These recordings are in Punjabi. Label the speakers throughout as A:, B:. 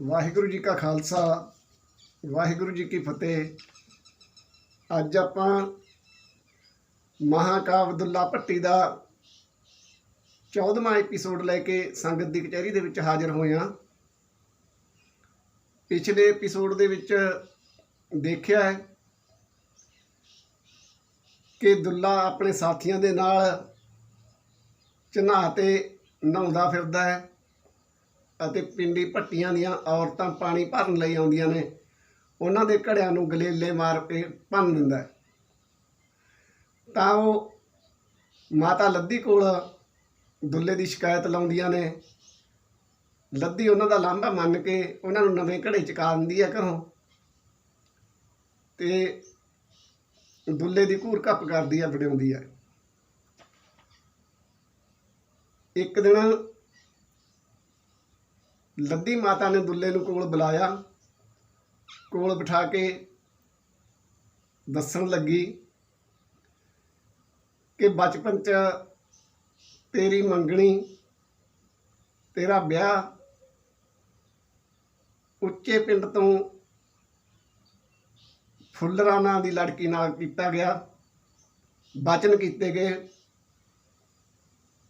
A: ਵਾਹਿਗੁਰੂ ਜੀ ਕਾ ਖਾਲਸਾ, ਵਾਹਿਗੁਰੂ ਜੀ ਕੀ ਫਤਿਹ। ਅੱਜ ਆਪਾਂ ਮਹਾਕਾਵ ਦੁੱਲਾ ਭੱਟੀ ਦਾ 14ਵਾਂ ਐਪੀਸੋਡ ਲੈ ਕੇ ਸੰਗਤ ਦੀ ਕਚਹਿਰੀ ਦੇ ਵਿੱਚ ਹਾਜ਼ਰ ਹੋਏ ਹਾਂ। ਪਿਛਲੇ ਐਪੀਸੋਡ ਦੇ ਵਿੱਚ ਦੇਖਿਆ ਹੈ ਕਿ ਦੁੱਲਾ ਆਪਣੇ ਸਾਥੀਆਂ ਦੇ ਨਾਲ ਚਨਾਹ ਤੇ ਨਹਾਉਂਦਾ ਫਿਰਦਾ ਹੈ। ਅਤੇ ਪਿੰਡੀ ਭੱਟੀਆਂ ਦੀਆਂ ਔਰਤਾਂ ਪਾਣੀ ਭਰਨ ਲਈ ਆਉਂਦੀਆਂ ਨੇ। ਉਹਨਾਂ ਦੇ ਘੜਿਆਂ ਨੂੰ ਗਲੇਲੇ ਮਾਰ ਕੇ ਭੰਨ ਦਿੰਦਾ ਤਾਂ ਉਹ ਮਾਤਾ ਲੱਦੀ ਕੋਲ ਦੁੱਲੇ ਦੀ ਸ਼ਿਕਾਇਤ ਲਾਉਂਦੀਆਂ ਨੇ। ਲੱਦੀ ਉਹਨਾਂ ਦਾ ਲਾਂਭਾ ਮੰਨ ਕੇ ਉਹਨਾਂ ਨੂੰ ਨਵੇਂ ਘੜੇ ਚਕਾ ਦਿੰਦੀ ਹੈ ਘਰੋਂ ਤੇ ਦੁੱਲੇ ਦੀ ਘੂਰ ਕੱਪ ਕਰਦੀ ਹੈ, ਵਡਿਆਉਂਦੀ ਹੈ। ਇੱਕ ਦਿਨ ਲੱਦੀ ਮਾਤਾ ਨੇ ਦੁੱਲੇ ਨੂੰ ਕੋਲ ਬੁਲਾਇਆ। ਕੋਲ ਬਿਠਾ ਕੇ ਦੱਸਣ ਲੱਗੀ ਕਿ ਬਚਪਨ 'ਚ ਤੇਰੀ ਮੰਗਣੀ, ਤੇਰਾ ਵਿਆਹ ਉੱਚੇ ਪਿੰਡ ਤੋਂ ਫੁੱਲਰਾਣਾ ਦੀ ਲੜਕੀ ਨਾਲ ਕੀਤਾ ਗਿਆ। ਬਚਨ ਕੀਤੇ ਗਏ।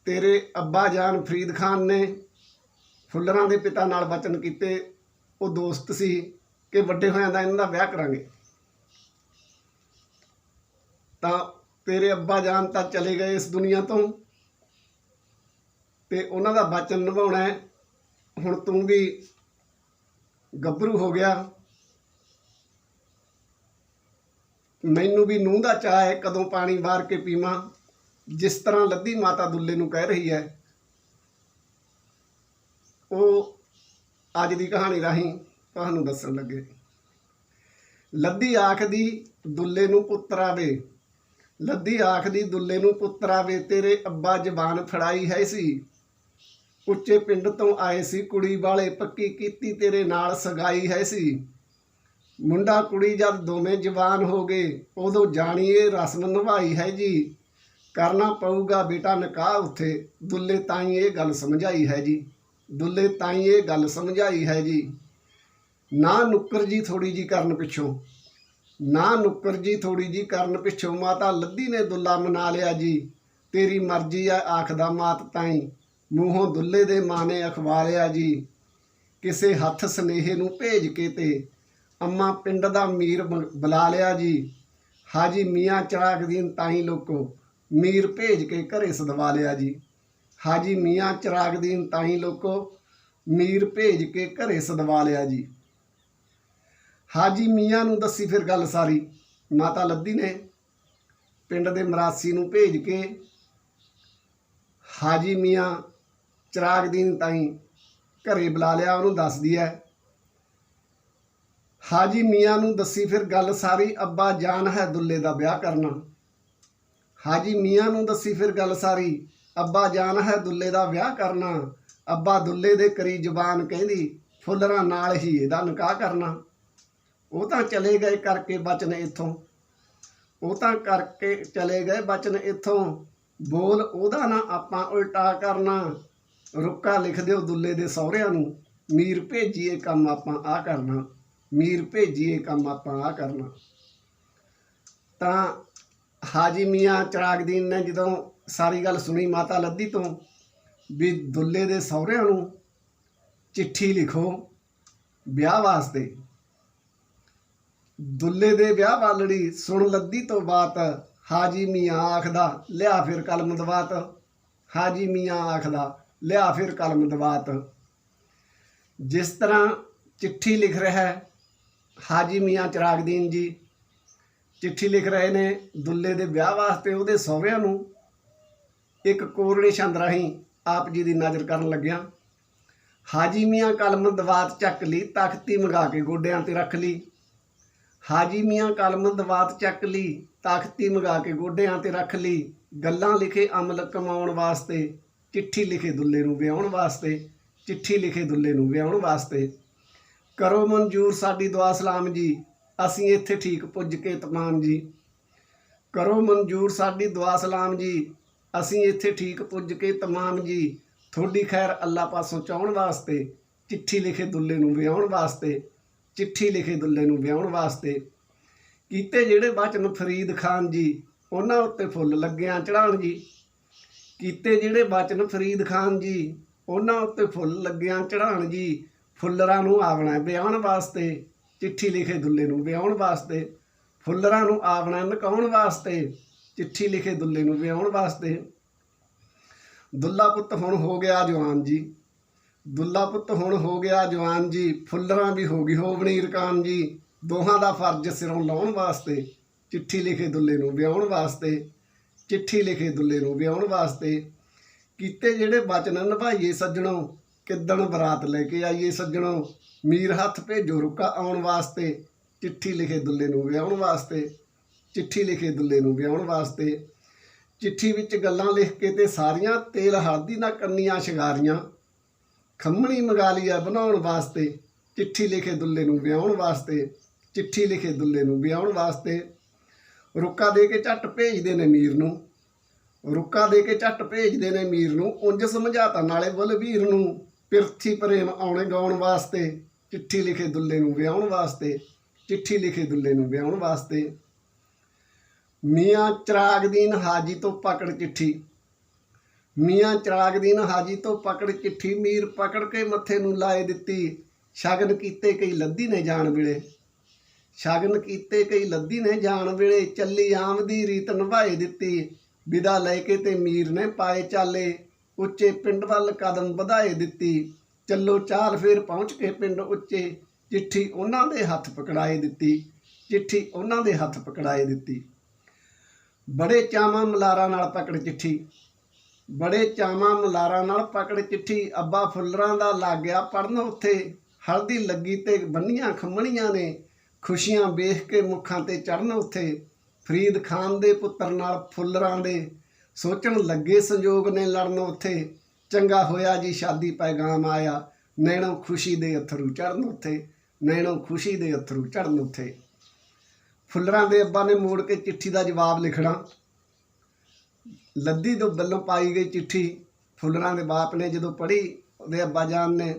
A: ਤੇਰੇ ਅੱਬਾ ਜਾਨ ਫਰੀਦ ਖਾਨ ਨੇ ਫੁੱਲਰਾਂ ਦੇ ਪਿਤਾ ਨਾਲ ਵਚਨ ਕੀਤੇ, ਉਹ ਦੋਸਤ ਸੀ ਕਿ ਵੱਡੇ ਹੋਇਆਂ ਦਾ ਇਹਨਾਂ ਦਾ ਵਿਆਹ ਕਰਾਂਗੇ। ਤਾਂ ਤੇਰੇ ਅੱਬਾ ਜਾਨ ਤਾਂ ਚਲੇ ਗਏ ਇਸ ਦੁਨੀਆ ਤੋਂ ਤੇ ਉਹਨਾਂ ਦਾ ਵਚਨ ਨਿਭਾਉਣਾ ਹੈ। ਹੁਣ ਤੂੰ ਵੀ ਗੱਭਰੂ ਹੋ ਗਿਆ। ਮੈਨੂੰ ਵੀ ਨੂੰਹ ਦਾ ਚਾਹ ਹੈ ਕਦੋਂ ਪਾਣੀ ਵਾਰ ਕੇ ਪੀਵਾਂ, ਜਿਸ ਤਰ੍ਹਾਂ ਲੱਦੀ ਮਾਤਾ ਦੁੱਲੇ ਨੂੰ ਕਹਿ ਰਹੀ ਹੈ। ਉਹ ਅੱਜ ਦੀ ਕਹਾਣੀ ਰਾਹੀਂ ਤੁਹਾਨੂੰ ਦੱਸਣ ਲੱਗੇ। ਲੱਦੀ ਆਖਦੀ, ਦੁੱਲੇ ਨੂੰ ਪੁੱਤਰ ਆਵੇ। ਲੱਦੀ ਆਖਦੀ, ਦੁੱਲੇ ਨੂੰ ਪੁੱਤਰ ਆਵੇ, ਤੇਰੇ ਅੱਬਾ ਜ਼ਬਾਨ ਫੜਾਈ ਹੈ ਸੀ। ਉੱਚੇ ਪਿੰਡ ਤੋਂ ਆਏ ਸੀ, ਕੁੜੀ ਵਾਲੇ ਪੱਕੀ ਕੀਤੀ ਤੇਰੇ ਨਾਲ ਸਗਾਈ ਹੈ ਸੀ। ਮੁੰਡਾ, ਕੁੜੀ ਜਦ ਦੋਵੇਂ ਜਵਾਨ ਹੋ ਗਏ, ਉਦੋਂ ਜਾਣੀਏ ਰਸਮ ਨਿਭਾਈ ਹੈ ਜੀ। ਕਰਨਾ ਪਊਗਾ ਬੇਟਾ ਨਿਕਾਹ ਉੱਥੇ, ਦੁੱਲੇ ਤਾਈ ਇਹ ਗੱਲ ਸਮਝਾਈ ਹੈ ਜੀ। ਦੁੱਲੇ ਤਾਈ ਇਹ ਗੱਲ ਸਮਝਾਈ ਹੈ ਜੀ। ਨਾ ਨੁੱਕਰ ਜੀ ਥੋੜੀ ਜੀ ਕਰਨ ਪਿੱਛੋਂ। ਨਾ ਨੁੱਕਰ ਜੀ ਥੋੜੀ ਜੀ ਕਰਨ ਪਿੱਛੋਂ ਮਾਤਾ ਲੱਦੀ ਨੇ ਦੁੱਲਾ ਮਨਾ ਲਿਆ ਜੀ। ਤੇਰੀ ਮਰਜ਼ੀ ਆ, ਆਖਦਾ ਮਾਤ ਤਾਈ। ਮੂੰਹੋਂ ਦੁੱਲੇ ਦੇ ਮਾਂ ਮਾਨੇ ਅਖਵਾਲਿਆ ਜੀ। ਕਿਸੇ ਹੱਥ ਸਨੇਹੇ ਨੂੰ ਭੇਜ ਕੇ ਤੇ ਅੰਮਾ ਪਿੰਡ ਦਾ ਮੀਰ ਬ- ਬੁਲਾ ਲਿਆ ਜੀ। ਹਾਜੀ ਮੀਆਂ ਚਰਾਗਦੀਨ ਤਾਈ ਲੋਕੋ ਮੀਰ ਭੇਜ ਕੇ ਘਰੇ ਸਦਵਾ ਲਿਆ ਜੀ। ਹਾਜੀ ਮੀਆਂ ਚਰਾਗਦੀਨ ਤਾਈ ਲੋਕੋ ਮੀਰ ਭੇਜ ਕੇ ਘਰੇ ਸਦਵਾ ਲਿਆ ਜੀ। ਹਾਜੀ ਮੀਆਂ ਨੂੰ ਦੱਸੀ ਫਿਰ ਗੱਲ ਸਾਰੀ। ਮਾਤਾ ਲੱਦੀ ਨੇ ਪਿੰਡ ਦੇ ਮਰਾਸੀ ਨੂੰ ਭੇਜ ਕੇ ਹਾਜੀ ਮੀਆਂ ਚਰਾਗਦੀਨ ਤਾਈ ਘਰੇ ਬੁਲਾ ਲਿਆ, ਉਹਨੂੰ ਦੱਸਦੀ ਹੈ। ਹਾਜੀ ਮੀਆਂ ਨੂੰ ਦੱਸੀ ਫਿਰ ਗੱਲ ਸਾਰੀ, ਅੱਬਾ ਜਾਨ ਹੈ ਦੁੱਲੇ ਦਾ ਵਿਆਹ ਕਰਨਾ। ਹਾਜੀ ਮੀਆਂ ਨੂੰ ਦੱਸੀ ਫਿਰ ਗੱਲ ਸਾਰੀ ਅੱਬਾ ਜਾਨ ਹੈ ਦੁੱਲੇ ਦਾ ਵਿਆਹ ਕਰਨਾ। ਅੱਬਾ ਦੁੱਲੇ ਦੇ ਕਰੀ ਜ਼ੁਬਾਨ ਕਹਿੰਦੀ, ਫੁੱਲਰਾਂ ਨਾਲ ਹੀ ਇਹਦਾ ਨਿਕਾਹ ਕਰਨਾ। ਉਹ ਤਾਂ ਚਲੇ ਗਏ ਕਰਕੇ ਬਚਨ ਇੱਥੋਂ। ਉਹ ਤਾਂ ਕਰਕੇ ਚਲੇ ਗਏ ਬਚਨ ਇੱਥੋਂ। ਬੋਲ ਉਹਦਾ ਨਾ ਆਪਾਂ ਉਲਟਾ ਕਰਨਾ। ਰੁੱਕਾ ਲਿਖ ਦਿਓ ਦੁੱਲੇ ਦੇ ਸਹੁਰਿਆਂ ਨੂੰ। ਮੀਰ ਭੇਜੀਏ ਕੰਮ ਆਪਾਂ ਆ ਕਰਨਾ। ਮੀਰ ਭੇਜੀਏ ਕੰਮ ਆਪਾਂ ਆ ਕਰਨਾ। ਤਾਂ ਹਾਜੀ ਮੀਆਂ ਚਰਾਗਦੀਨ ਨੇ ਜਦੋਂ ਸਾਰੀ ਗੱਲ ਸੁਣੀ ਮਾਤਾ ਲੱਦੀ ਤੋਂ ਵੀ ਦੁੱਲੇ ਦੇ ਸਹੁਰਿਆਂ ਨੂੰ ਚਿੱਠੀ ਲਿਖੋ ਵਿਆਹ ਵਾਸਤੇ। ਦੁੱਲੇ ਦੇ ਵਿਆਹ ਵਾਲੜੀ ਸੁਣ ਲੱਦੀ ਤੋਂ ਬਾਤ, ਹਾਜੀ ਮੀਆਂ ਆਖਦਾ, ਲਿਆ ਫਿਰ ਕਲਮ ਦਵਾਤ। ਹਾਜੀ ਮੀਆਂ ਆਖਦਾ, ਲਿਆ ਫਿਰ ਕਲਮ ਦਵਾਤ। ਜਿਸ ਤਰ੍ਹਾਂ ਚਿੱਠੀ ਲਿਖ ਰਿਹਾ ਹੈ, ਹਾਜੀ ਮੀਆਂ ਚਰਾਗਦੀਨ ਜੀ, ਚਿੱਠੀ ਲਿਖ ਰਹੇ ਨੇ ਦੁੱਲੇ ਦੇ ਵਿਆਹ ਵਾਸਤੇ ਉਹਦੇ ਸਹੁਰਿਆਂ ਨੂੰ। ਇੱਕ ਕੋਰੜੇ ਛੰਦ ਰਾਹੀਂ ਆਪ ਜੀ ਦੀ ਨਜ਼ਰ ਕਰਨ ਲੱਗਿਆ। ਹਾਜੀ ਮੀਆਂ ਕਲਮ ਦਵਾਤ ਚੱਕ ਲਈ, ਤਖਤੀ ਮੰਗਾ ਕੇ ਗੋਡਿਆਂ ਤੇ ਰੱਖ ਲਈ। ਹਾਜੀ ਮੀਆਂ ਕਲਮ ਦਵਾਤ ਚੱਕ ਲਈ, ਤਖਤੀ ਮੰਗਾ ਕੇ ਗੋਡਿਆਂ ਤੇ ਰੱਖ ਲਈ। ਗੱਲਾਂ ਲਿਖੇ ਅਮਲ ਕਮਾਉਣ ਵਾਸਤੇ, ਚਿੱਠੀ ਲਿਖੇ ਦੁੱਲੇ ਨੂੰ ਵਿਆਹਣ ਵਾਸਤੇ, ਚਿੱਠੀ ਲਿਖੇ ਦੁੱਲੇ ਨੂੰ ਵਿਆਹਣ ਵਾਸਤੇ। ਕਰੋ ਮਨਜ਼ੂਰ ਸਾਡੀ ਦੁਆ ਸਲਾਮ ਜੀ, ਅਸੀਂ ਇੱਥੇ ਠੀਕ ਪੁੱਜ ਕੇ ਤਮਾਮ ਜੀ। ਕਰੋ ਮਨਜ਼ੂਰ ਸਾਡੀ ਦੁਆ ਸਲਾਮ ਜੀ ਅਸੀਂ ਇੱਥੇ ਠੀਕ ਪੁੱਜ ਕੇ ਤਮਾਮ ਜੀ ਤੁਹਾਡੀ ਖੈਰ ਅੱਲਾ ਪਾਸੋਂ ਚਾਹਣ ਵਾਸਤੇ, ਚਿੱਠੀ ਲਿਖੇ ਦੁੱਲੇ ਨੂੰ ਵਿਆਹਣ ਵਾਸਤੇ, ਚਿੱਠੀ ਲਿਖੇ ਦੁੱਲੇ ਨੂੰ ਵਿਆਹਣ ਵਾਸਤੇ, ਕੀਤੇ ਜਿਹੜੇ ਬਚਨ ਫਰੀਦ ਖਾਨ ਜੀ, ਉਹਨਾਂ ਉੱਤੇ ਫੁੱਲ ਲੱਗਿਆਂ ਚੜਾਉਣ ਜੀ, ਕੀਤੇ ਜਿਹੜੇ ਬਚਨ ਫਰੀਦ ਖਾਨ ਜੀ, ਉਹਨਾਂ ਉੱਤੇ ਫੁੱਲ ਲੱਗਿਆਂ ਚੜਾਉਣ ਜੀ, ਫੁੱਲਰਾਂ ਨੂੰ ਆਵਣਾ ਵਿਆਹਣ ਵਾਸਤੇ, ਚਿੱਠੀ ਲਿਖੇ ਦੁੱਲੇ ਨੂੰ ਵਿਆਹਣ ਵਾਸਤੇ, ਫੁੱਲਰਾਂ ਨੂੰ ਆਵਣਾ ਨਕਾਉਣ ਵਾਸਤੇ ਚਿੱਠੀ ਲਿਖੇ ਦੁੱਲੇ ਨੂੰ ਵਿਆਹਣ ਵਾਸਤੇ। ਦੁੱਲਾ ਪੁੱਤ ਹੁਣ ਹੋ ਗਿਆ ਜਵਾਨ ਜੀ। ਦੁੱਲਾ ਪੁੱਤ ਹੁਣ ਹੋ ਗਿਆ ਜਵਾਨ ਜੀ। ਫੁੱਲਰਾਂ ਵੀ ਹੋ ਗਈ ਹੋਵਣੀ ਰਕਾਨ ਜੀ। ਦੋਹਾਂ ਦਾ ਫਰਜ਼ ਸਿਰੋਂ ਲਾਉਣ ਵਾਸਤੇ ਚਿੱਠੀ ਲਿਖੇ ਦੁੱਲੇ ਨੂੰ ਵਿਆਹਣ ਵਾਸਤੇ, ਚਿੱਠੀ ਲਿਖੇ ਦੁੱਲੇ ਨੂੰ ਵਿਆਹਣ ਵਾਸਤੇ। ਕੀਤੇ ਜਿਹੜੇ ਬਚਨ ਨਿਭਾਈਏ ਸੱਜਣੋ, ਕਿੱਦਣ ਬਰਾਤ ਲੈ ਕੇ ਆਈਏ ਸੱਜਣੋ? ਮੀਰ ਹੱਥ ਭੇਜੋ ਰੁਕਾ ਆਉਣ ਵਾਸਤੇ, ਚਿੱਠੀ ਲਿਖੇ ਦੁੱਲੇ ਨੂੰ ਵਿਆਹਣ ਵਾਸਤੇ। ਚਿੱਠੀ ਲਿਖੇ ਦੁੱਲੇ ਨੂੰ ਵਿਆਹਣ ਵਾਸਤੇ। ਚਿੱਠੀ ਵਿੱਚ ਗੱਲਾਂ ਲਿਖ ਕੇ ਤੇ ਸਾਰੀਆਂ ਤੇਲ ਹਾਦੀ ਨਾਲ ਕੰਨੀਆਂ ਸ਼ਿੰਗਾਰੀਆਂ। ਖੰਮਣੀ ਮੰਗਾ ਬਣਾਉਣ ਵਾਸਤੇ। ਚਿੱਠੀ ਲਿਖੇ ਦੁੱਲੇ ਨੂੰ ਵਿਆਹਣ ਵਾਸਤੇ। ਚਿੱਠੀ ਲਿਖੇ ਦੁੱਲੇ ਨੂੰ ਵਿਆਹਣ ਵਾਸਤੇ। ਰੁੱਕਾ ਦੇ ਕੇ ਝੱਟ ਭੇਜਦੇ ਨੇ ਮੀਰ ਨੂੰ। ਰੁੱਕਾ ਦੇ ਕੇ ਝੱਟ ਭੇਜਦੇ ਨੇ ਮੀਰ ਨੂੰ। ਉਂਝ ਸਮਝਾਤਾ ਨਾਲੇ ਬਲਵੀਰ ਨੂੰ। ਪਿਰਥੀ ਪ੍ਰੇਮ ਆਉਣੇ ਗਾਉਣ ਵਾਸਤੇ। ਚਿੱਠੀ ਲਿਖੇ ਦੁੱਲੇ ਨੂੰ ਵਿਆਹਣ ਵਾਸਤੇ। ਚਿੱਠੀ ਲਿਖੇ ਦੁੱਲੇ ਨੂੰ ਵਿਆਹਣ ਵਾਸਤੇ। ਮੀਆਂ ਚਰਾਗਦੀਨ ਹਾਜੀ ਤੋਂ ਪਕੜ ਚਿੱਠੀ। ਮੀਆਂ ਚਰਾਗਦੀਨ ਹਾਜੀ ਤੋਂ ਪਕੜ ਚਿੱਠੀ ਮੀਰ ਪਕੜ ਕੇ ਮੱਥੇ ਨੂੰ ਲਾਏ ਦਿੱਤੀ। ਸ਼ਗਨ ਕੀਤੇ ਕਈ ਲੱਦੀ ਨੇ ਜਾਣ ਵੇਲੇ। ਸ਼ਗਨ ਕੀਤੇ ਕਈ ਲੱਦੀ ਨੇ ਜਾਣ ਵੇਲੇ ਚੱਲੀ ਆਮਦੀ ਰੀਤ ਨਿਭਾਏ ਦਿੱਤੀ। ਵਿਦਾ ਲੈ ਕੇ ਤੇ ਮੀਰ ਨੇ ਪਾਏ ਚਾਲੇ। ਉੱਚੇ ਪਿੰਡ ਵੱਲ ਕਦਮ ਵਧਾਏ ਦਿੱਤੀ। ਚੱਲੋ ਚਾਲ ਫੇਰ ਪਹੁੰਚ ਕੇ ਪਿੰਡ ਉੱਚੇ। ਚਿੱਠੀ ਉਹਨਾਂ ਦੇ ਹੱਥ ਪਕੜਾਏ ਦਿੱਤੀ। ਚਿੱਠੀ ਉਹਨਾਂ ਦੇ ਹੱਥ ਪਕੜਾਏ ਦਿੱਤੀ। ਬੜੇ ਚਾਵਾਂ ਮਲਾਰਾਂ ਨਾਲ ਪਕੜ ਚਿੱਠੀ। ਬੜੇ ਚਾਵਾਂ ਮਲਾਰਾਂ ਨਾਲ ਪਕੜ ਚਿੱਠੀ। ਅੱਬਾ ਫੁੱਲਰਾਂ ਦਾ ਲੱਗ ਗਿਆ ਪੜਨ ਉੱਥੇ। ਹਲਦੀ ਲੱਗੀ ਤੇ ਬੰਨੀਆਂ ਖੰਮਣੀਆਂ ਨੇ। ਖੁਸ਼ੀਆਂ ਵੇਖ ਕੇ ਮੁੱਖਾਂ ਤੇ ਚੜਨ ਉੱਥੇ। ਫਰੀਦ ਖਾਨ ਦੇ ਪੁੱਤਰ ਨਾਲ ਫੁੱਲਰਾਂ ਦੇ। ਸੋਚਣ ਲੱਗੇ ਸੰਜੋਗ ਨੇ ਲੜਨ ਉੱਥੇ। ਚੰਗਾ ਹੋਇਆ ਜੀ ਸ਼ਾਦੀ ਪੈਗਾਮ ਆਇਆ। ਨੈਣੋ ਖੁਸ਼ੀ ਦੇ ਅਥਰੂ ਚੜਨ ਉੱਥੇ। ਨੈਣੋ ਖੁਸ਼ੀ ਦੇ ਅਥਰੂ ਚੜਨ ਉੱਥੇ। ਫੁੱਲਰਾਂ ਦੇ ਅੱਬਾ ਨੇ ਮੋੜ ਕੇ ਚਿੱਠੀ ਦਾ ਜਵਾਬ ਲਿਖਣਾ। ਲੱਦੀ ਤੋਂ ਵੱਲੋਂ ਪਾਈ ਗਈ ਚਿੱਠੀ ਫੁੱਲਰਾਂ ਦੇ ਬਾਪ ਨੇ ਜਦੋਂ ਪੜ੍ਹੀ, ਉਹਦੇ ਅੱਬਾ ਜਾਨ ਨੇ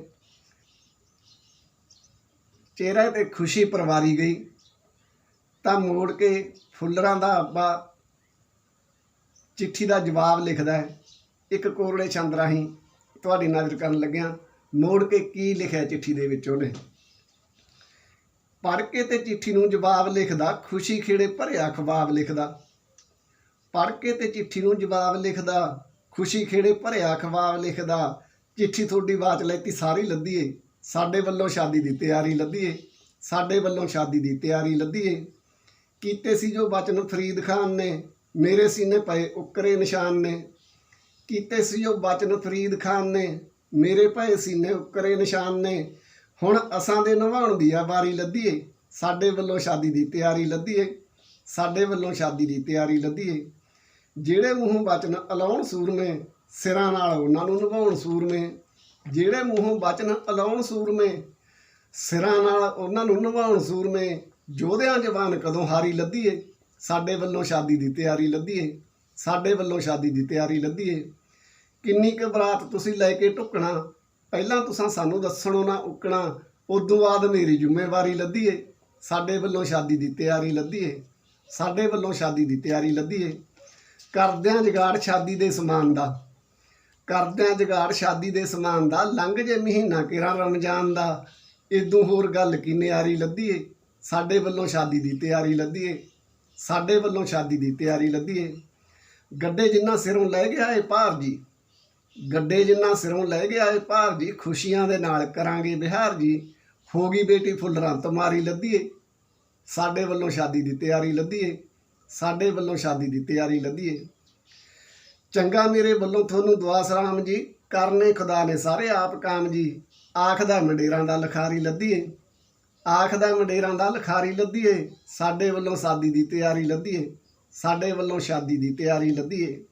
A: ਚਿਹਰੇ ਤੇ ਖੁਸ਼ੀ ਪਰਵਾਰੀ ਗਈ। ਤਾਂ ਮੋੜ ਕੇ ਫੁੱਲਰਾਂ ਦਾ ਅੱਬਾ ਚਿੱਠੀ ਦਾ ਜਵਾਬ ਲਿਖਦਾ ਹੈ। ਇੱਕ ਕੋਰੜੇ ਛੰਦ ਰਾਹੀਂ ਤੁਹਾਡੀ ਨਜ਼ਰ ਕਰਨ ਲੱਗਿਆ ਮੋੜ ਕੇ ਕੀ ਲਿਖਿਆ ਚਿੱਠੀ ਦੇ ਵਿੱਚ ਉਹਨੇ? ਪੜ੍ਹ ਕੇ ਤੇ ਚਿੱਠੀ ਨੂੰ ਜਵਾਬ ਲਿਖਦਾ, ਖੁਸ਼ੀ ਖੇੜੇ ਭਰਿਆ ਖਵਾਬ ਲਿਖਦਾ। ਪੜ੍ਹ ਕੇ ਤੇ ਚਿੱਠੀ ਨੂੰ ਜਵਾਬ ਲਿਖਦਾ, ਖੁਸ਼ੀ ਖੇੜੇ ਭਰਿਆ ਖਵਾਬ ਲਿਖਦਾ। ਚਿੱਠੀ ਤੁਹਾਡੀ ਬਾਤ ਲੈਤੀ ਸਾਰੀ ਲੱਦੀਏ। ਸਾਡੇ ਵੱਲੋਂ ਸ਼ਾਦੀ ਦੀ ਤਿਆਰੀ ਲੱਦੀਏ। ਸਾਡੇ ਵੱਲੋਂ ਸ਼ਾਦੀ ਦੀ ਤਿਆਰੀ ਲੱਦੀਏ। ਕੀਤੇ ਸੀ ਜੋ ਬਚਨ ਫਰੀਦ ਖਾਨ ਨੇ, ਮੇਰੇ ਸੀਨੇ ਪਏ ਉਕਰੇ ਨਿਸ਼ਾਨ ਨੇ। ਕੀਤੇ ਸੀ ਜੋ ਬਚਨ ਫਰੀਦ ਖਾਨ ਨੇ, ਮੇਰੇ ਪਏ ਸੀਨੇ ਉਕਰੇ ਨਿਸ਼ਾਨ ਨੇ। ਹੁਣ ਅਸਾਂ ਦੇ ਨਿਭਾਉਣ ਦੀ ਆ ਵਾਰੀ ਲੱਦੀਏ, ਸਾਡੇ ਵੱਲੋਂ ਸ਼ਾਦੀ ਦੀ ਤਿਆਰੀ ਲੱਦੀਏ, ਸਾਡੇ ਵੱਲੋਂ ਸ਼ਾਦੀ ਦੀ ਤਿਆਰੀ ਲੱਦੀਏ। ਜਿਹੜੇ ਮੂੰਹੋਂ ਬਚਨ ਅਲਾਉਣ ਸੂਰਮੇ ਸਿਰਾਂ ਨਾਲ ਉਹਨਾਂ ਨੂੰ ਨਿਭਾਉਣ ਸੂਰਮੇ ਜਿਹੜੇ ਮੂੰਹੋਂ ਬਚਨ ਅਲਾਉਣ ਸੂਰਮੇ ਸਿਰਾਂ ਨਾਲ ਉਹਨਾਂ ਨੂੰ ਨਿਭਾਉਣ ਸੂਰਮੇ ਜੋਧਿਆਂ ਜਵਾਨ ਕਦੋਂ ਹਾਰੀ ਲੱਦੀਏ, ਸਾਡੇ ਵੱਲੋਂ ਸ਼ਾਦੀ ਦੀ ਤਿਆਰੀ ਲੱਦੀਏ, ਸਾਡੇ ਵੱਲੋਂ ਸ਼ਾਦੀ ਦੀ ਤਿਆਰੀ ਲੱਦੀਏ। ਕਿੰਨੀ ਕੁ ਬਰਾਤ ਤੁਸੀਂ ਲੈ ਕੇ ਢੁੱਕਣਾ ਪਹਿਲਾਂ ਤੁਸੀਂ ਸਾਨੂੰ ਦੱਸਣੋ ਨਾ ਉਕਣਾ, ਉਦੋਂ ਬਾਅਦ ਮੇਰੀ ਜ਼ਿੰਮੇਵਾਰੀ ਲੱਦੀਏ। ਸਾਡੇ ਵੱਲੋਂ ਸ਼ਾਦੀ ਦੀ ਤਿਆਰੀ ਲੱਦੀਏ। ਸਾਡੇ ਵੱਲੋਂ ਸ਼ਾਦੀ ਦੀ ਤਿਆਰੀ ਲੱਦੀਏ। ਕਰਦਿਆਂ ਜਗਾੜ ਸ਼ਾਦੀ ਦੇ ਸਮਾਨ ਦਾ। ਕਰਦਿਆਂ ਜਗਾੜ ਸ਼ਾਦੀ ਦੇ ਸਮਾਨ ਦਾ, ਲੰਘ ਜੇ ਮਹੀਨਾ ਕਿਰਾ ਰਮਜ਼ਾਨ ਦਾ। ਇਦੋਂ ਹੋਰ ਗੱਲ ਕੀ ਨਿਆਰੀ ਲੱਦੀਏ। ਸਾਡੇ ਵੱਲੋਂ ਸ਼ਾਦੀ ਦੀ ਤਿਆਰੀ ਲੱਦੀਏ। ਸਾਡੇ ਵੱਲੋਂ ਸ਼ਾਦੀ ਦੀ ਤਿਆਰੀ ਲੱਦੀਏ। ਗੱਡੇ ਜਿੰਨਾ ਸਿਰੋਂ ਲੈ ਗਿਆ ਏ ਭਾਰ ਜੀ। ਗੱਡੇ ਜਿੰਨਾ ਸਿਰੋਂ ਲੈ ਗਿਆ ਏ ਭਾਰ ਜੀ, ਖੁਸ਼ੀਆਂ ਦੇ ਨਾਲ ਕਰਾਂਗੇ ਵਿਹਾਰ ਜੀ। ਹੋ ਗਈ ਬੇਟੀ ਫੁੱਲਰਾਂ ਤੁਮਾਰੀ ਲੱਦੀਏ ਸਾਡੇ ਵੱਲੋਂ ਸ਼ਾਦੀ ਦੀ ਤਿਆਰੀ ਲੱਦੀਏ ਸਾਡੇ ਵੱਲੋਂ ਸ਼ਾਦੀ ਦੀ ਤਿਆਰੀ ਲੱਦੀਏ ਚੰਗਾ ਮੇਰੇ ਵੱਲੋਂ ਤੁਹਾਨੂੰ ਦੁਆ ਸਲਾਮ ਜੀ। ਕਰਨੇ ਖੁਦਾ ਨੇ ਸਾਰੇ ਆਪ ਕਾਮ ਜੀ। ਆਖਦਾ ਮੰਡੇਰਾਂ ਦਾ ਲਖਾਰੀ ਲੱਦੀਏ ਆਖਦਾ ਮੰਡੇਰਾਂ ਦਾ ਲਖਾਰੀ ਲੱਦੀਏ ਸਾਡੇ ਵੱਲੋਂ ਸ਼ਾਦੀ ਦੀ ਤਿਆਰੀ ਲੱਦੀਏ ਸਾਡੇ ਵੱਲੋਂ ਸ਼ਾਦੀ ਦੀ ਤਿਆਰੀ ਲੱਦੀਏ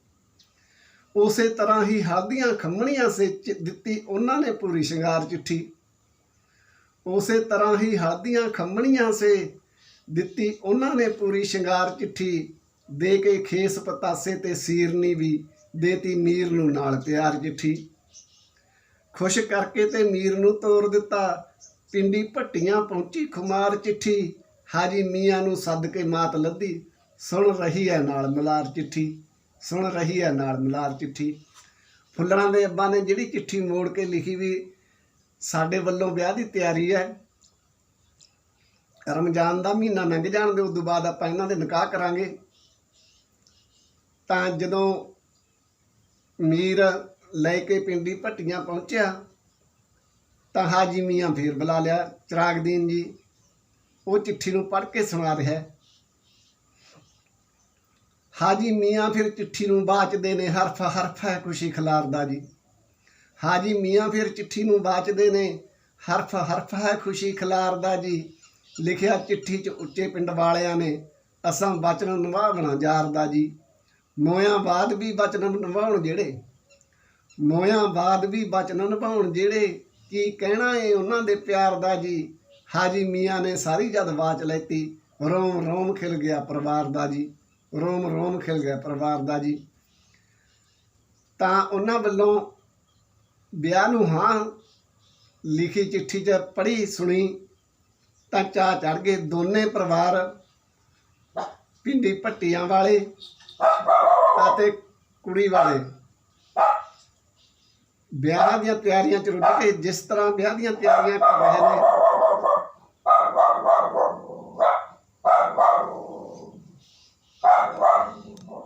A: ਉਸੇ ਤਰ੍ਹਾਂ ਹੀ ਹਾਦੀਆਂ ਖੰਮਣੀਆਂ ਸੇ ਚ- ਦਿੱਤੀ ਉਹਨਾਂ ਨੇ ਪੂਰੀ ਸ਼ਿੰਗਾਰ ਚਿੱਠੀ। ਉਸੇ ਤਰ੍ਹਾਂ ਹੀ ਹਾਦੀਆਂ ਖੰਮਣੀਆਂ ਸੇ ਦਿੱਤੀ ਉਹਨਾਂ ਨੇ ਪੂਰੀ ਸ਼ਿੰਗਾਰ ਚਿੱਠੀ। ਦੇ ਕੇ ਖੇਸ ਪਤਾਸੇ ਤੇ ਸੀਰਨੀ ਵੀ ਦੇਤੀ ਮੀਰ ਨੂੰ ਨਾਲ ਪਿਆਰ ਚਿੱਠੀ। ਖੁਸ਼ ਕਰਕੇ ਤੇ ਮੀਰ ਨੂੰ ਤੋਰ ਦਿੱਤਾ। ਪਿੰਡੀ ਭੱਟੀਆਂ ਪਹੁੰਚੀ ਖੁਮਾਰ ਚਿੱਠੀ। ਹਾਜੀ ਮੀਆਂ ਨੂੰ ਸੱਦ ਕੇ ਮਾਤ ਲੱਦੀ। ਸੁਣ ਰਹੀ ਹੈ ਨਾਲ ਮਲਾਰ ਚਿੱਠੀ। ਸੁਣ ਰਹੀ ਹੈ ਨਾਲ ਮਲਾਰ ਚਿੱਠੀ। ਫੁੱਲਰਾਂ ਦੇ ਅੱਬਾ ਨੇ ਜਿਹੜੀ ਚਿੱਠੀ ਮੋੜ ਕੇ ਲਿਖੀ ਵੀ ਸਾਡੇ ਵੱਲੋਂ ਵਿਆਹ ਦੀ ਤਿਆਰੀ ਹੈ। ਰਮਜ਼ਾਨ ਦਾ ਮਹੀਨਾ ਲੰਘ ਜਾਣ ਦੇ ਉਦੋਂ ਬਾਅਦ ਆਪਾਂ ਇਹਨਾਂ ਦੇ ਨਿਕਾਹ ਕਰਾਂਗੇ। ਤਾਂ ਜਦੋਂ ਮੀਰ ਲੈ ਕੇ ਪਿੰਡੀ ਭੱਟੀਆਂ ਪਹੁੰਚਿਆ, ਤਾਂ ਹਾਜੀ ਮੀਆਂ ਫੇਰ ਬੁਲਾ ਲਿਆ। ਚਰਾਗਦੀਨ ਜੀ, ਉਹ ਚਿੱਠੀ ਨੂੰ ਪੜ੍ਹ ਕੇ ਸੁਣਾ ਰਿਹਾ ਹਾਜੀ ਮੀਆਂ ਫਿਰ ਚਿੱਠੀ ਨੂੰ ਬਾਚਦੇ ਨੇ, ਹਰਫ ਹਰਫ ਹੈ ਖੁਸ਼ੀ ਖਿਲਾਰਦਾ ਜੀ। ਹਾਜੀ ਮੀਆਂ ਫਿਰ ਚਿੱਠੀ ਨੂੰ ਬਾਚਦੇ ਨੇ, ਹਰਫ ਹਰਫ ਹੈ ਖੁਸ਼ੀ ਖਿਲਾਰਦਾ ਜੀ। ਲਿਖਿਆ ਚਿੱਠੀ 'ਚ ਉੱਚੇ ਪਿੰਡ ਵਾਲਿਆਂ ਨੇ, ਅਸਾਂ ਬਚਨ ਨਿਭਾਵਣਾ ਜਾਰਦਾ ਜੀ। ਮੋਇਆਂ ਬਾਦ ਵੀ ਬਚਨ ਨਿਭਾਉਣ ਜਿਹੜੇ। ਮੋਇਆਂ ਬਾਦ ਵੀ ਬਚਨ ਨਿਭਾਉਣ ਜਿਹੜੇ। ਕੀ ਕਹਿਣਾ ਏ ਉਹਨਾਂ ਦੇ ਪਿਆਰ ਦਾ ਜੀ? ਹਾਜੀ ਮੀਆਂ ਨੇ ਸਾਰੀ ਜਦ ਬਾਚ ਲੈਤੀ, ਰੋਮ ਰੋਮ ਖਿਲ ਗਿਆ ਪਰਿਵਾਰ ਦਾ ਜੀ। ਰੋਮ ਰੋਮ ਖਿਲ ਗਿਆ ਪਰਿਵਾਰ ਦਾ ਜੀ। ਤਾਂ ਉਹਨਾਂ ਵੱਲੋਂ ਵਿਆਹ ਨੂੰ ਹਾਂ ਲਿਖੀ ਚਿੱਠੀ 'ਚ ਪੜ੍ਹੀ ਸੁਣੀ ਤਾਂ ਚਾਹ ਚੜ ਗਏ ਦੋਨੇ ਪਰਿਵਾਰ ਪਿੰਡੀ ਪੱਟੀਆਂ ਵਾਲੇ ਅਤੇ ਕੁੜੀ ਵਾਲੇ। ਵਿਆਹ ਦੀਆਂ ਤਿਆਰੀਆਂ ਚ ਰੁੱਝ ਕੇ ਜਿਸ ਤਰ੍ਹਾਂ ਵਿਆਹ ਦੀਆਂ ਤਿਆਰੀਆਂ ਕਰ ਰਹੇ ਨੇ Ah,